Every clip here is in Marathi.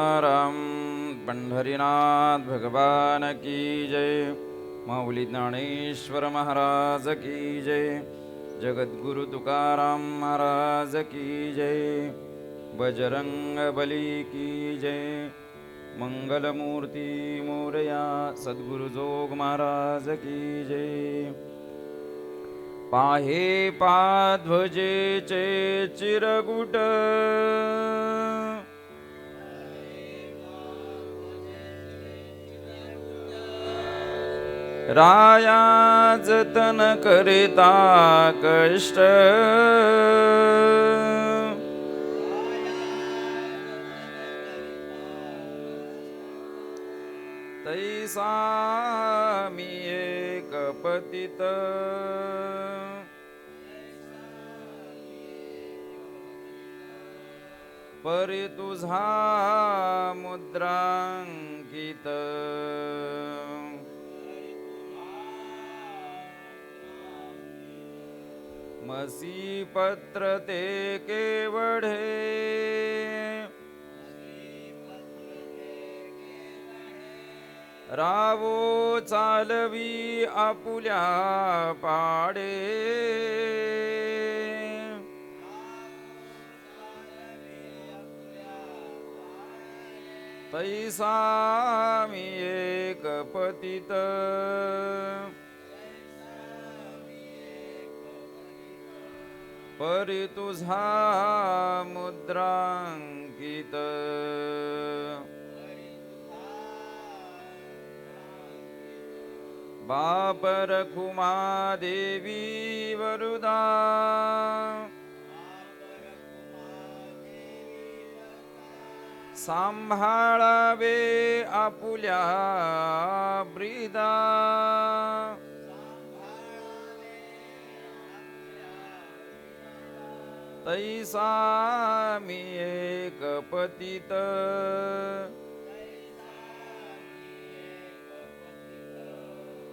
राम पंढरीनाथ भगवान की जय। माऊली ज्ञानेश्वर महाराज की जय। जगद्गुरु तुकाराम महाराज की जय। बजरंग बली की जय। मंगलमूर्ती मोरया सद्गुरु जोग महाराज की जय। पाहे पाध्वजेचे चिरगुट। राया जतन करिता कष्ट. तैसा मी एक पतित. परी तुझा मुद्रांकित. मसी पत्र ते केवढे? रावो चालवी आपुल्या पाडे. तैसा मी एक पतित. परी तुझा मुद्रांकित. बापर कुमा देवी वरुदा सांभाळावे आपुल्या ब्रिदा. तैसा मी एक पतित.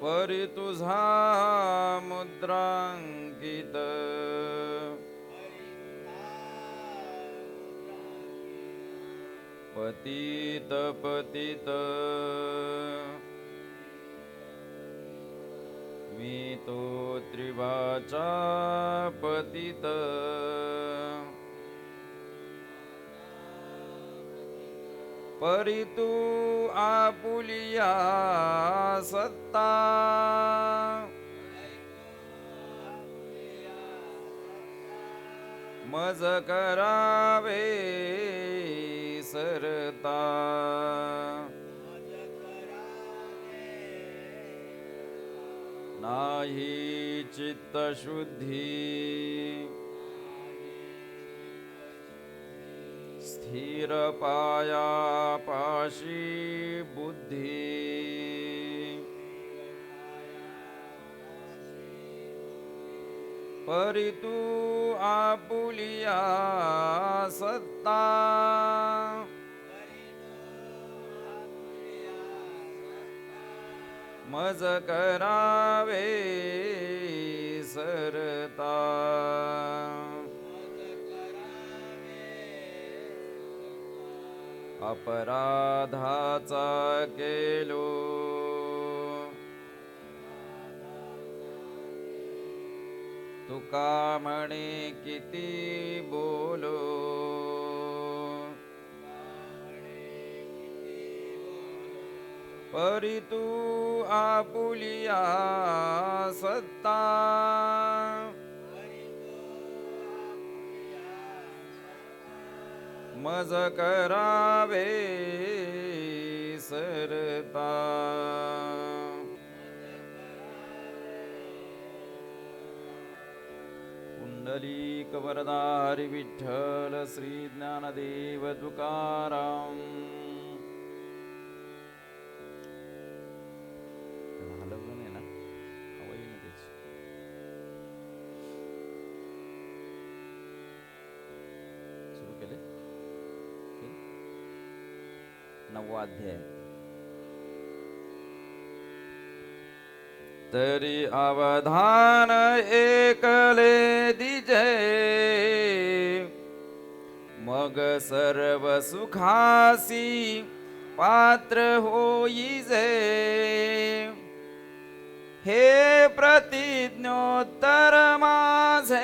परी तुझा मुद्रांकित. पतित पतित. मी तो त्रिवाचा पतित. परी तू आपुलिया सत्ता. मज करावे सरता. नाही चित्तशुद्धी स्थिर पाया पाशी बुद्धी परितू आपुलिया सत्ता। मज करावे सरता। अपराधाचा केलो. तुका म्हणे किती बोलो. परी तू आपुलिया सत्ता. मजकरा वे सरता पुण्डलीकवरदारि विठ्ठल श्रीज्ञानदेव तुकाराम्। नववा अध्याय तरी अवधान एकले दिजय मग मग सर्व सुखासी पात्र होई जे हे प्रतिज्ञोत्तर माझे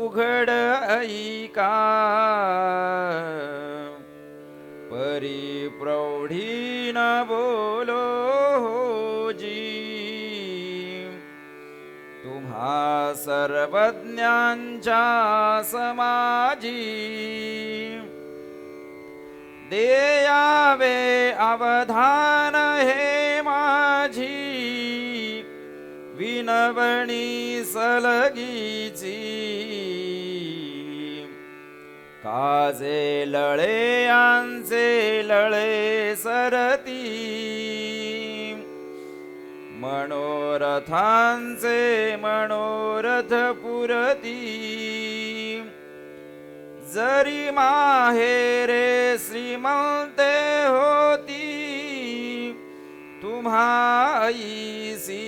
उघड ऐका। परिप्रौढीन बोलो हो जी। तुम्हा सर्वज्ञांच्या समाजी देयावे अवधान हे माझी। विनवणी सलगीची। काजे लळे आंचे लळे सरती. मनोरथांचे मनोरथ पुरती. जरी माहेरे श्रीमंते होती तुम्हाईसी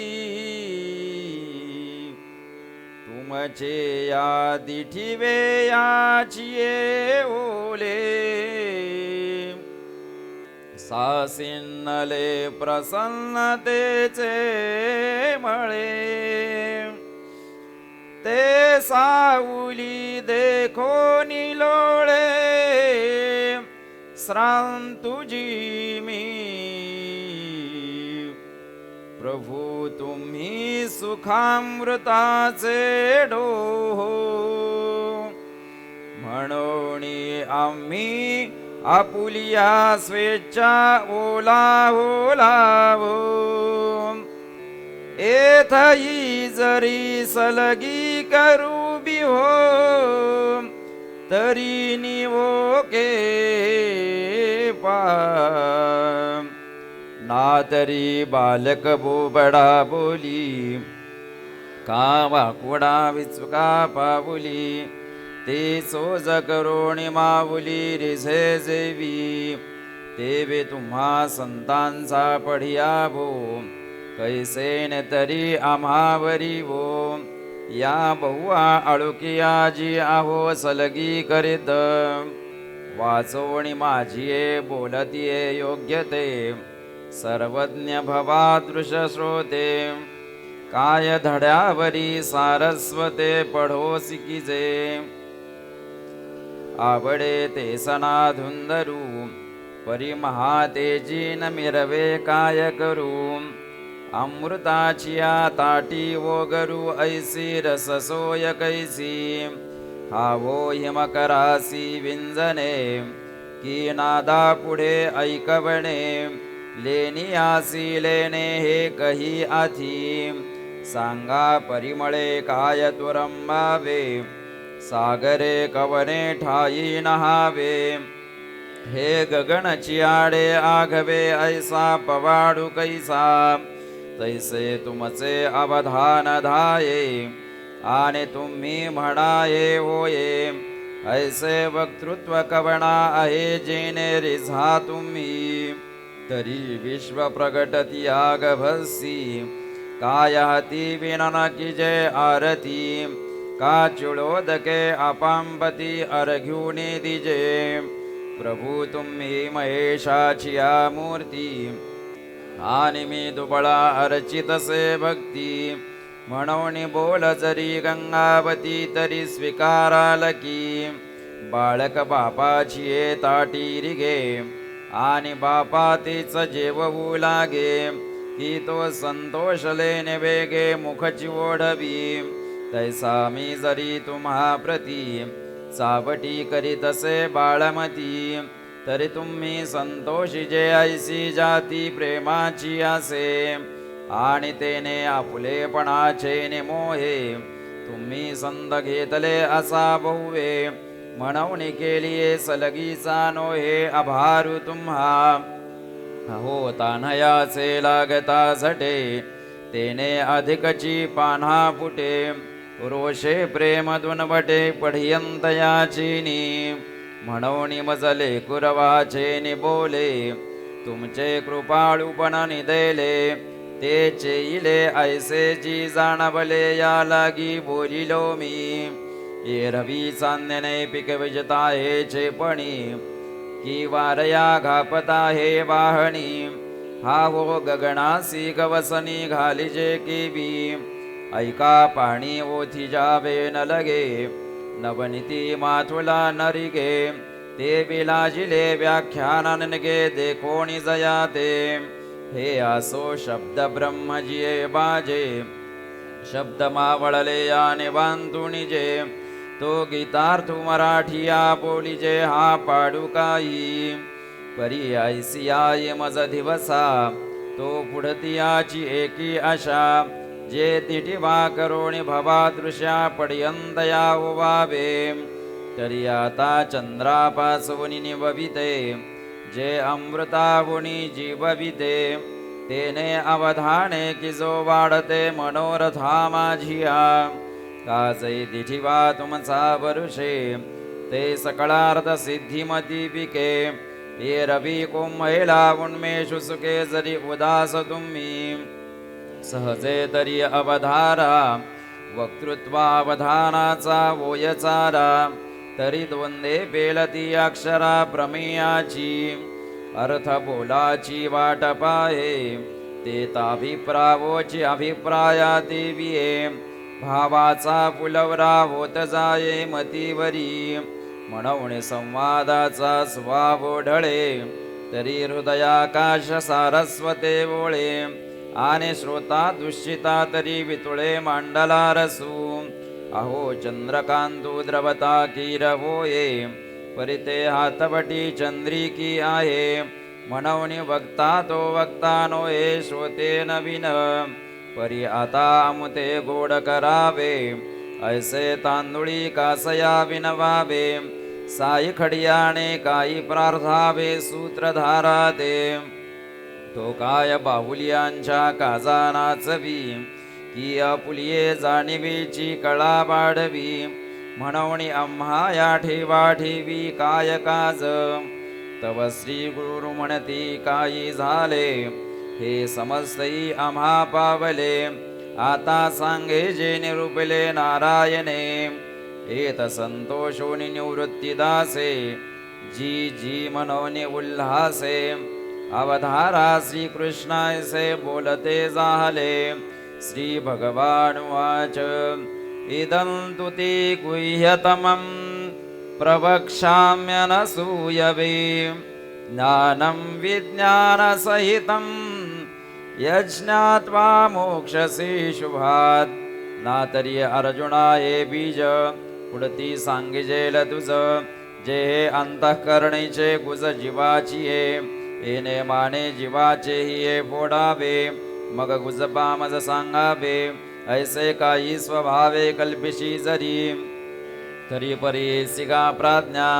तुमचे या दिठिवे याचिये ओले. सासिन्नले प्रसन्नतेचे मळे. ते साऊली देखो निलोळे. श्रांतुजी प्रभू तुम्ही सुखामृताचे डोहो. म्हणून आम्ही आपुलिया स्वेच्छा ओला ओलावो एथई जरी सलगी करू बी हो तरी निवो के पा ना तरी बालक बोबडा बोली. का वाकुडा विचुका पाबुली ते सोज करोणी माऊली रिझे जेवी. तेवे तुम्हा संतांचा पढिया भो. कैसेन तरी आम्हावरी वो या बहुआ अळुकी जी आहो सलगी करीत. वाचवणी माझी बोलतीये योग्य ते. सर्वज्ञ भवादृश श्रोते काय धड्यावरी सारस्वते पढो जे। आवडे ते सना धुंदरू परिमहा तेजी न मिरवे काय करू। अमृताचिया ताटी वोगरू ऐसी रससोय कैसी। हावो हिमकरासी विंजने की नादा पुढे ऐकवणे। लेनियासी लेणे हे कही आधी. सांगा परिमळे काय तुरंबावे सागरे कवने ठाई नहावे? हे गगन चियाडे आघवे ऐसा पवाडू कैसा? तैसे तुमचे अवधान धाये आणि तुम्ही म्हणाये होये. ऐसे वक्तृत्व कवणा आहे जेने रिझा तुम्ही. तरी विश्व प्रगटती आगभसी। काय विनन जय आरती। का चुळोदके अपांपती अर्घ्युनी दिजे प्रभू तुम्ही महेशाची या मूर्ती। आणि मी दुबळा अर्चितसे भक्ती। म्हणून बोल जरी गंगावती तरी स्वीकाराल की बाळक बापाची ये ताटी रिगे आणि बापा तीच जेवू लागे. की तो संतोष लेने वेगे मुखची ओढवी. तैसा मी जरी तुम्हा प्रती चावटी करीतसे बाळमती तरी तुम्ही संतोषी जे ऐसी जाती प्रेमाची असे. आणि तेने आपुलेपणाचे निमोहे तुम्ही संद घेतले असा बहुवे म्हणवणी के लिए सलगीचा नोहे आभारू तुम्हा। हो तान्हयाचे लागता झटे तेने अधिकची पान्हा फुटे रोषे प्रेम दुनवटे पढियंत याचिनी म्हणवणी मजले कुरवाचे निबोले तुमचे कृपाळूपण निदेले। ते चेईले ऐसे जी जाणवले या लागी बोलिलो मी। ये रवी चांदने पिक विजता हे चेपणी की वारया घापता हे वाहणी हा हो गगनासी गवसनी घालिजे केवी ऐका पाणी ओथी जावे न लगे नवनीती माथुला नरिगे ते विलाजिले व्याख्याननगे देखोणी जयाते हे आसो शब्द ब्रह्मजिये बाजे शब्द मावळले याने बांधुनी जे तो गीतार्थ मराठिया बोलीजे हा पाडू काही परी ऐसियाय मज दिवसा तो पुढतियाची एकी आशा. जे तिटिवा करोणी भवा दृश्या पडयंदया उवावे तरी आता चंद्रापासून निवविते जे अमृतावुनी जीवविते. तेने अवधाने की जो वाढते मनोरथा माझिया. काजै दिठिवा तुमचा वरुषे ते सकळार्थ सिद्धिमती पिके ये रवी कुंभैला उन्मेषु सुखे जरी उदास तुम्ही सहजे तरी अवधारा वक्तृत्वावधानाचा वोयचारा तरी द्वंदे बेलती अक्षरा प्रमेयाची। अर्थ बोलाची वाट पाहे ते ताभिप्रावोची अभिप्राया देविये। भावाचा पुलवरा होत जाये मतीवरी. म्हणून संवादाचा स्वभाव ढळे तरी हृदयाकाश सारस्वते ओळे. आणि श्रोता दुश्चिता तरी वितुळे मांडला रसू. अहो चंद्रकांतू द्रवता की होये परिते हातवटी चंद्रिकी आहे. म्हणवणी वक्ता तो वक्ता नोये श्रोते नवीन. परी आता अमुते गोड करावे ऐसे तांदुळी कासया विनवावे साई खडियाने काही प्रार्थावे सूत्रधारा ते तो काय बाहुलियांच्या काजा नाचवी की अपुलिये जाणीवीची कळा वाढवी म्हणून आम्हा या ठेवा ठेवी काय काज? तव श्री गुरु म्हणती काही झाले हे समस्तै अमापावले आता साङ्गे जे निरुपिले नारायणे। एतसन्तोषो निवृत्तिदासे जी जी मनोनि उल्लासे अवधारा श्रीकृष्णाय से बोलते जाहले श्रीभगवानुवाच इदं तु ते गुह्यतमं प्रवक्ष्याम्य ज्ञानं विज्ञानसहितम् यज्ञात्वा मोक्षसे ना तरी अर्जुना हे बीज पुढती सांगिजेल तुझ जे हे अंतःकरणीचे गुज जीवाची ये ने माने जीवाचे ही ये फोडावे। मग गुजबा मज सांगावे ऐसे काही स्वभावे कल्पिशी जरी। तरी परी सिगा प्राज्ञा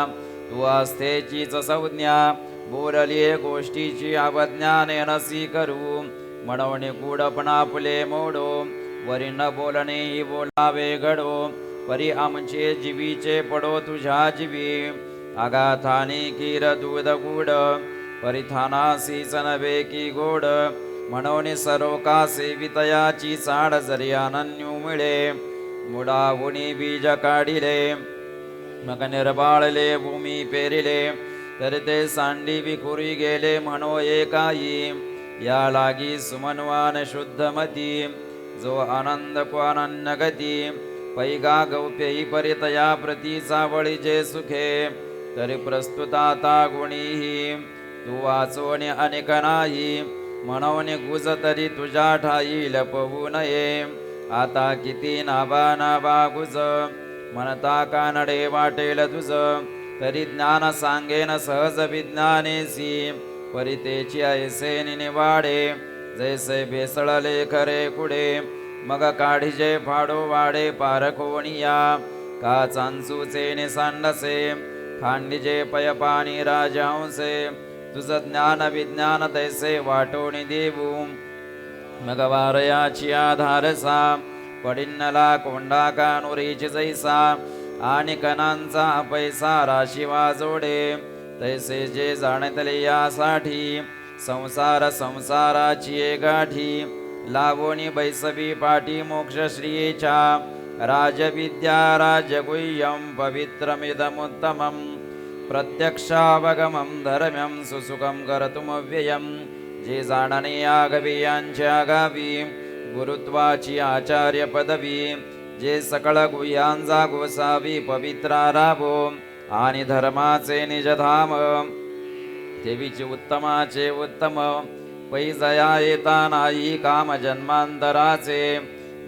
तू आस्थेचीच संज्ञा। बोलली गोष्टीची अवज्ञाने नसी करू। म्हणवणी कूडपणा फुले मोडो वरी न बोलणे बोलावे घडो वरी आमचे जीवीचे पडो तुझ्या जीवी. आगाथाने किर दूध गुड परिथानासी नवे की गोड. म्हणून सरोका सेवितयाची चाड जरी अनन्यू मिळे मुडाहुनी बीज काढिले मग निर्बाळले भूमी पेरिले. तर ते सांडी विखुरी गेले म्हणो एकाई. या लागी सुमनवान शुद्धमती जो आनंद अनन्य गती पैगा गौप्यही परितया प्रती सावळीचे जे सुखे तरी प्रस्तुताता गुणीही तू वाचोने अनेक नाही म्हणून गुज तरी तुझ्या ठाई लपवू नये. आता किती नाबा नाबा गुज म्हणता कानडे वाटेल तुझ तरी ज्ञान सांगेन सहज विज्ञानेसी. परितेची ऐसे निवाडे जैसे भेसळले खरे कुडे मग काढिजे फाडो वाडे पारकोणिया का चांचूचे निसांडसे खांडीजे पयपानी राजांसे तुझ ज्ञान विज्ञान तैसे वाटोणी देऊ मग वारयाची आधारसा पडिन्नला कोंडा कानुरीची जैसा आणि कणांचा पैसा राशी वाजोडे तैसे जे जाणतले यासाठी संसार संसाराची ये गाठी. लावोनी बैसवी पाठी मोक्ष श्रियेच्या राजविद्या राजगुह्यं पवित्रमिदमुत्तमम् प्रत्यक्षावगमं धर्म्यं सुसुखं कर्तुमव्ययं. जे जाणणे आगवी यांच्या गावी गुरुत्वाची आचार्य पदवी जे सकळ गुह्यांजा गोसावी पवित्रा राबो आणि धर्माचे निजधाम. देवीचे उत्तमाचे उत्तम. पैजया येता नाही काम जन्मांतराचे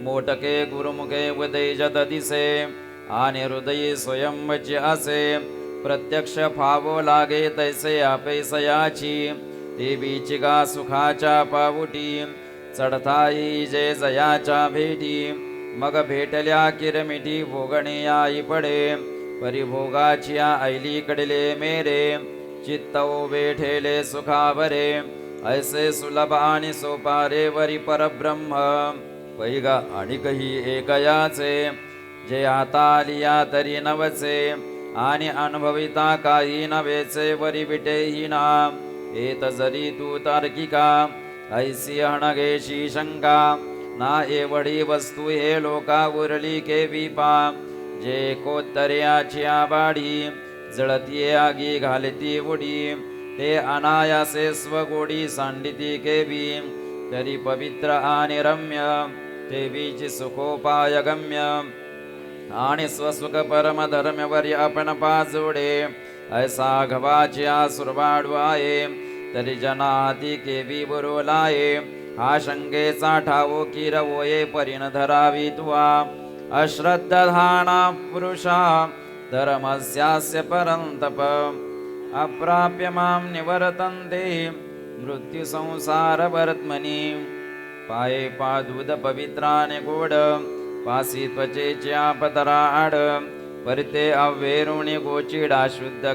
मोटके गुरुमुखे उदय जत दिसे. आणि हृदयी स्वयंवचे असे. प्रत्यक्ष फावो लागे तैसे अपैसयाची देवीची गा सुखाच्या पावुटी चढताई जे जयाच्या भेटी. मग भेटल्या किरमिटी भोगणे आई पडे. परिभोगाची ऐलीकडले मेरे चित्तव वेठेले सुखावरे ऐसे सुलभ आणि सोपारे वरी परब्रह्म पैगा आणि कही एकयाचे जे आता लिया तरी नवचे आणि अनुभविता काही नवेचे वरी विटेही ना येत जरी तू तार्किका ऐसी हणगेशी शंका ना एवढी वस्तू हे लोका उरली के विपा जे कोत्तर्याची आबाडी जळतीये आगी घालती उडी ते अनायासे स्वगोडी सांडिती केवी तरी पवित्र आणि रम्य देवीची सुखोपाय गम्य आणि स्वसुख परम धर्मवरी आपण पाजोडे ऐसा घवाची आसुरवाडू आहे. तरी जनाती केवी बुरुलाये हा शंकेचा ठावो किरवोये परिण धरावी तुवा. अश्रद्धाना पुरुषा धर्मस्यास्य परन्तप। अप्राप्य मां निवर्तन्ते मृत्युसंसारवर्त्मनि। पाये पादुदपवित्राणि गूढ पासि पासी त्वचेच्या परिते अव्वेरुणी गोचिडा शुद्ध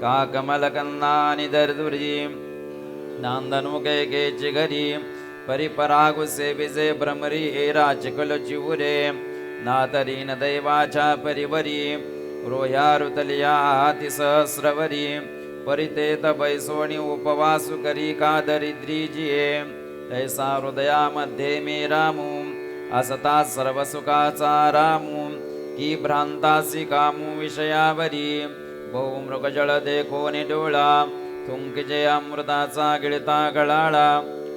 काकमलकन्नानि दर्दुरी। नांदनुके घरी परिपरागु सेविजे भ्रमरी एरा चिकल चिवरे नातरीन दैवाच्या परिवरी रोह्या रुतलिया सहस्रवरी परितेत बैसोणी उपवासु करी का दरिद्रीजिये तैसा हृदयामध्ये मे रामू असता सर्वसुखाचा रामू की भ्रांतासी कामू विषयावरी बहुमृगजळ देखो निडोळा तुंकिजे अमृताचा गिळता गळाळा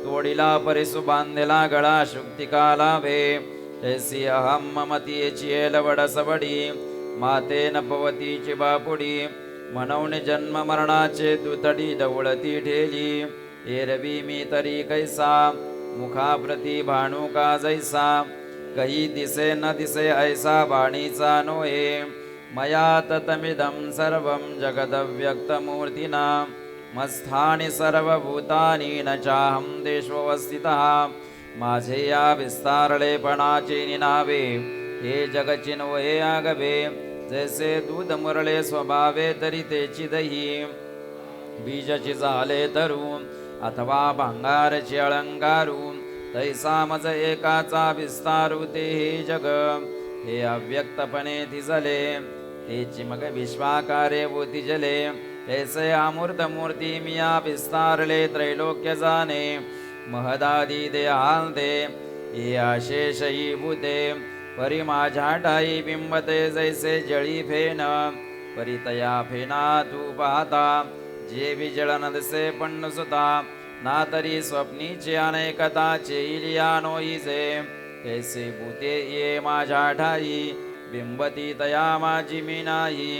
तोडिला परिसु बांधला गळा शुक्तिका लाभे तैसी अहम ममतीची एलवड सबडी माते पवतीची बापुडी म्हणून जन्म मरणाचे दुतडी दवळती ठेली एरवी मी तरी कैसा मुखाप्रती भाणू का जैसा कही दिसे न दिसे ऐसा बाणीचा नोहे मया ततमिदं सर्वं जगदव्यक्तमूर्तिना मस्थानि सर्वभूतानि न चाहं देशोवस्थितः माझे या विस्तारलेपणाचे निनावे हे जगचिन्वये आगवे जैसे दूध मुरळे स्वभावे तरी तेची दही बीजची झाले तरू अथवा भांगारची अलंकारू तैसा मज एकाचा विस्तारू ते हे जग। हे अव्यक्तपणे थिजले तेची मग विश्वाकारे भूती तैसे अमूर्त मूर्ती मिया विस्तारले त्रैलोक्य जाणे महदादी देहांते हे अशेषही भूते परी माझ्या ठाई बिंबते जैसे जळी फेन परी तया फेना तू पाहता जे विजळ नदसे पण सुता ना तरी स्वप्नीचे अनेकता चेलिया नोईजे कैसे भूते ये माझ्या ठाई बिंबती तया माझी मी नाही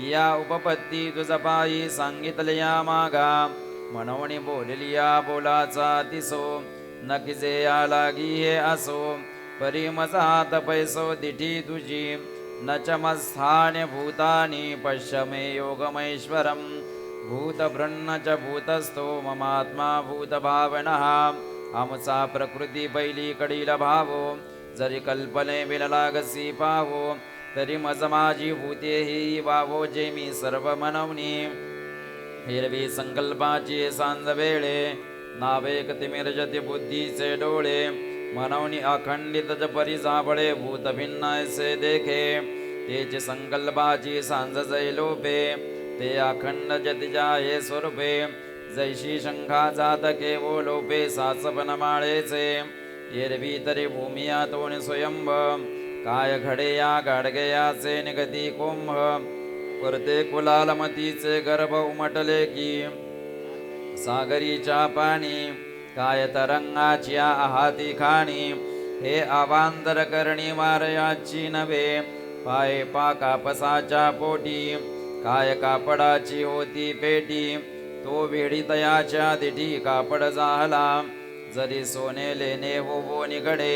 या उपपत्ती तुझ पायी सांगितल्या मागा म्हणून बोललिया बोलाचा तिसो नकीजे या लागी हे असो परी मजात पैसो दिठी तुझी न च भूतानी भूतानि पश्य मे योगमैश्वरम् भूतभृन्न च भूतस्थो ममात्मा भूतभावनः आमचा प्रकृती बैली कडील भावो जरी कल्पने विललागसी पाहो तरी मज माझी भूते ही वावो जे मी सर्व मनवनी हिरवी संकल्पाची सांज वेळे नावेक तिमिरजती बुद्धीचे डोळे मनवनी अखंडित परी जाबळे भूत भिन्नायसे देखे. तेचे संकल्पाची सांज जैलोपे ते अखंड जतिजा हे स्वरूपे. जैशी शंखा जात केवो लोपे सासपन माळेचे. एरवी तरी भूमिया तोणी स्वयंभ काय घडेया गाडगयाचे निगती कुंभ परते कुलालमतीचे गर्भ उमटले की सागरीच्या पाणी काय तरंगाची आहाती खाणी हे अवांतर करणी मारयाची नव्हे पाय पा कापसाच्या पोटी काय कापडाची होती पेटी तो वेडीतयाच्या दिठी कापड झाला जरी सोने लेणे हो निगडे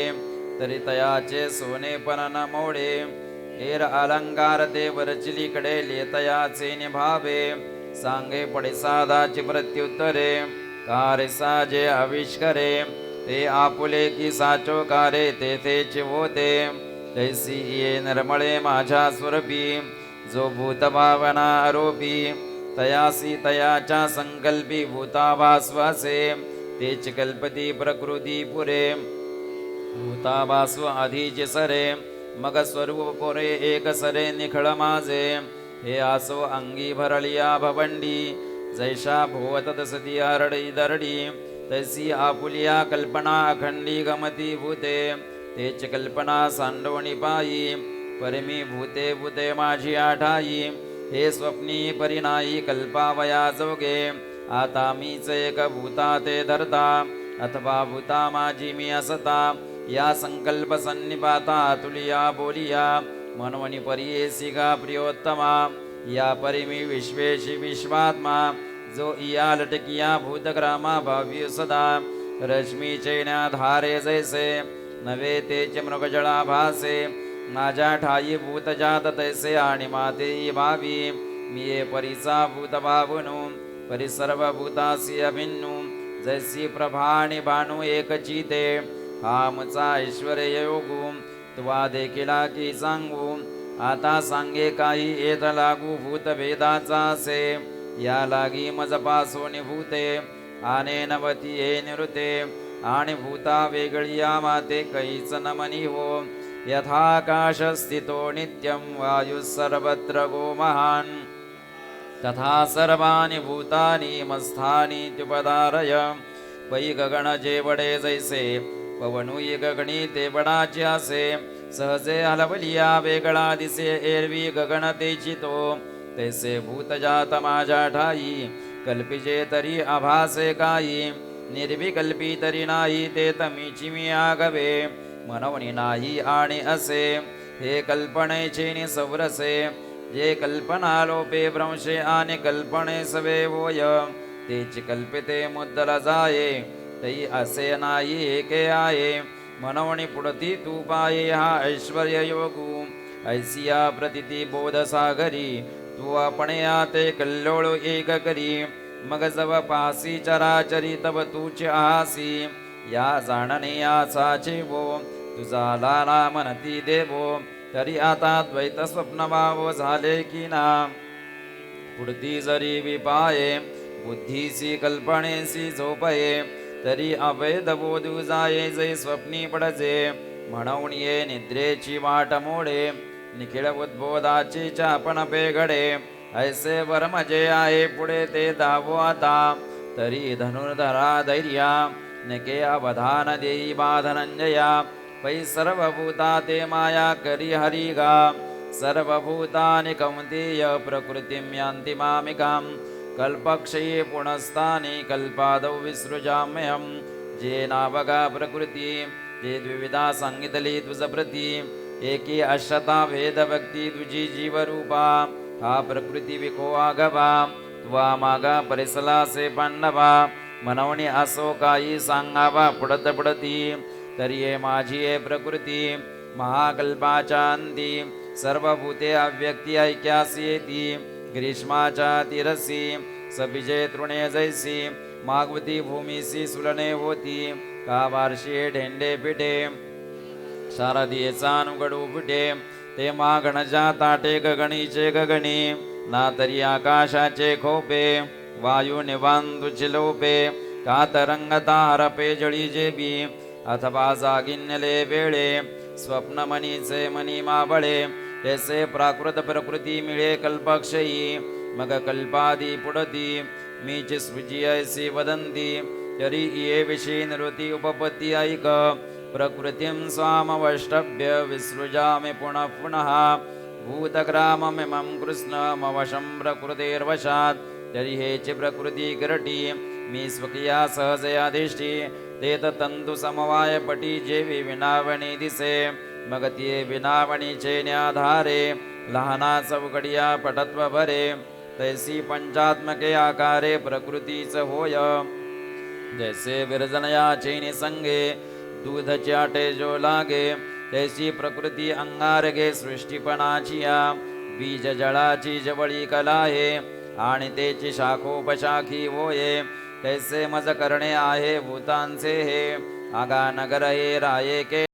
तरी तयाचे सोने पण न मोडे हेर अलंकार ते वरचिलीकडे लेतयाचे निभावे सांगे पडिसादाची प्रत्युत्तरे कार्य साजे आविष्करे ते आपुले की साचो कारे तेथेच होते. तैसी ये निर्मळे माझ्या स्वरूपी जो भूतभावना आरोपी तयासी तयाच्या संकल्पी भूताभास्वासे तेच कल्पती प्रकृती पुरे. भूताभास्व आधीचे सरे मग स्वरूप एक सरे निखळ माझे। हे आसो अंगी भरलिया भवंडी जैशा भुवत तसती आरडी दरडी तैसी आपुलिया कल्पना अखंडी गमती भूते। तेच कल्पना सांडवणी पायी परमी भूते भूते माझी आठाई। हे स्वप्नी परिणाई कल्पावया जोगे आता मीच एक भूता ते धरता अथवा भूता माझी मी असता। या संकल्प सन्निपाता तुलिया बोलिया मनमणि परियेसी गा प्रियोत्तमा या परिमी विश्वेशी विश्वात्मा जो इया लटकिया भूतग्रामा भाव्य सदा रश्मी चैन्या धारे जैसे नवे तेच मृगजळा भासे माझ्या ठाई भूत जात तैसे आणि माते भावी मी ये परिचा भूत भावनु परी सर्व भूतासी अभिन्नु जैसी प्रभाणी भानु एक चिते हामचा ऐश्वर्य योगू तुवा देखिला की सांगू. आता सांगे काही येत लागू भूत भेदाचा असे या लागी मजपासून भूते आने नवती हे निरुते. आणि भूता वेगळी या माते कैच नमनी हो. यथाकाश स्थितो नित्यं वायुः सर्वत्र गो महान्. तथा सर्वाणि भूतानि मस्थानि त्युपदारय. पै गगन जेवडे जैसे पवनुई गगणी ते बडाचे असे सहजे हलवलिया वेगळा दिसे एरवी गगन तेची तो. तैसे भूतजात माझ्या ठाई कल्पिजे तरी आभासे काही निर्विकल्पी तरी नाही ते तमीची मी आगवे. मनवणी नाही आणि असे हे कल्पनेचे नि सवरसे जे कल्पना लोपे भ्रंशे आणि कल्पने सवे होय तेची कल्पिते मुद्दल जाये. तई असे नाही एके आहे मनवणी पुढती तू पाये हा ऐश्वर्य योगू ऐसिया प्रतिती बोध सागरी तू आपणे ते कल्लोळ एक करी मग जव पासी चराचरी तव तूच आसी। या जाणणे याचाचे वो तुझा लाला म्हणती देवो। तरी आता द्वैत स्वप्न भाव झाले की ना। पुढती जरी विपाये बुद्धीसी कल्पनेसी झोपये। तरी अवैध बोधू जाये जे स्वप्नी पडजे म्हणून ये निद्रेची वाट मोडे निखिळ उद्बोधाची चापण पेघडे ऐसे वर्मजे आहे पुढे ते दावो आता तरी धनुर्धरा धैर्या नके अवधान देई बाधनंजया पै सर्वभूता ते माया करी हरि गा सर्वभूतानि कौन्तेय प्रकृतिं यान्ति मामिकाम् कल्पक्षये पुनस्तानि कल्पादौ विसृजाम्यहं। जे नावगा प्रकृती जे द्विविधा सांगितली तुझ एकी अशता भेदभक्ती तुझी जीवरूपा। हा प्रकृती विको आगवा त्वामागा परिसलासे पांडवा मनवणी असो काही सांगावा पुढत पुढती तरी ये माझी ये प्रकृती महाकल्पाच्या अंती सर्व भूते अव्यक्ती येती ग्रीष्माच्या तिरसी सबिजे तृणे जैसी मागवती भूमीसी सुलने होती का वार्षे ढेंडे पिठे शारदीयेचा उघडू पिठे ते मागणच्या ताटे गगणीचे गगणी ना तरी आकाशाचे खोपे वायू निवांतु चिलोपे का तरंगता हरपे जळी जेबी अथवा जागिन्यले वेळे स्वप्न मनीचे मनी मावळे तैसे प्राकृत प्रकृती मिळे कल्पक्षयी मग कल्पादी पुढती मीच सृजी ऐसी वदंती तरी ये विषयी निवृत्ती उपपत्ती ऐक प्रकृतिं स्वामवष्टभ्य विसृजामि पुनः पुनः भूतग्राममिमं कृष्णमवशं प्रकृतेर्वशात् तरी हेची प्रकृती करटी मी स्वकीया सहजयाधिष्ठी ते तंतु समवायपटी जेवी विनावणी दिसे मग ते विनावणीचे न्याधारे लहाना चौकडिया पटत्व भरे तैसी पंचात्मके आकारे प्रकृतीच होय। जैसे विरजनया चैनी संगे दूध आटे जो लागे तैसी प्रकृती अंगारगे सृष्टीपणाची या बीज जळाची जवळी कला आहे आणि तेची शाखोपशाखी होये तैसे मज करणे आहे भूतांचे हे। आगा नगर हे राये के